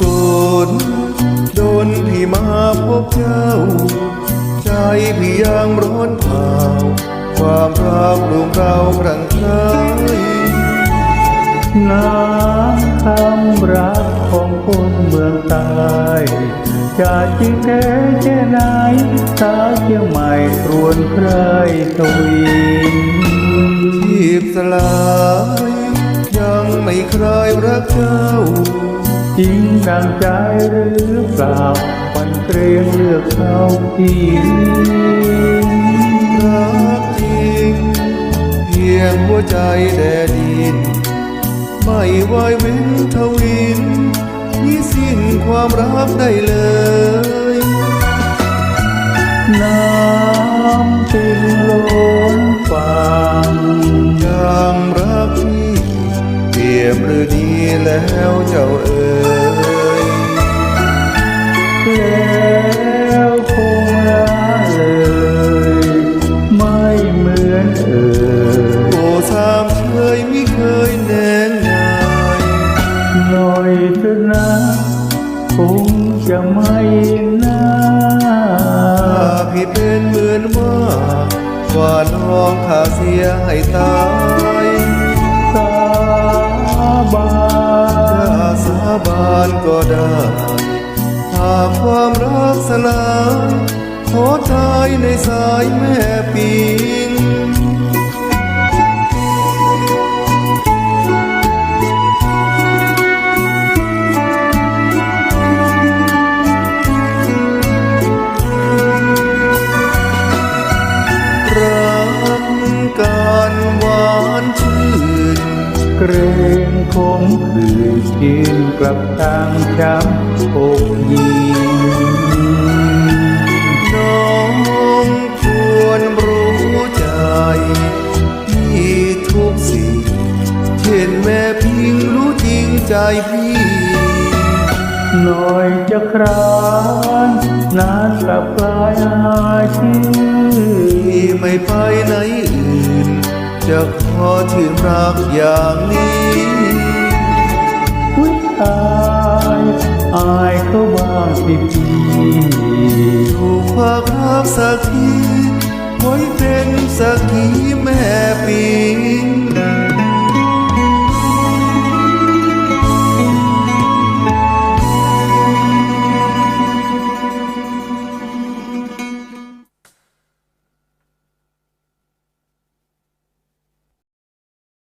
ศลโดนพี่มาพบเจ้า ใจพี่ยังร้อนเผาความรักดวงเราครั้งใคยน้ำคำรักของคนเมืองใต้จะจริงแท้แค่ไหนสาเชียงใหม่รวนใครสวีทีบสลายยังไม่เคยรักเจ้า จริงดังใจหรือเปล่าปันเกรงเลือกเขาที่รักจริง เพียงหัวใจแดดิน ไม่ไหวเว้นทวินนี่สิ้นความรักได้เลยน้ำติงล้นฟังยังรักพี่เปรียบหรือดีแล้วเจ้าเอ๋ย แล้วคงละเลย ไม่เหมือนเอ่ยโอ้สามเคยไม่เคยแน่นายหน่อยเถอะนะคงจะไม่น่าถ้าพี่เป็นเหมือนว่า ว่าน้องข้าเสียให้ตายสาบาถ้านสาบานก็ได้หากความรักสลายขอตายในสายแม่ปิงรักกันหวานชื่นเกรงคงคืนยืนกลับทางช้ำอกยิ พิงรู้จริงใจพี่หน่อยจะครานนานกลับกลายอาชีพพี่ไม่ไปไหนอื่น จะขอชื่รักอย่างนี้วิตายอายเขาบ้างสิพี่ถูกภาครักสักทีไว้เป็นสักขีแม่ปี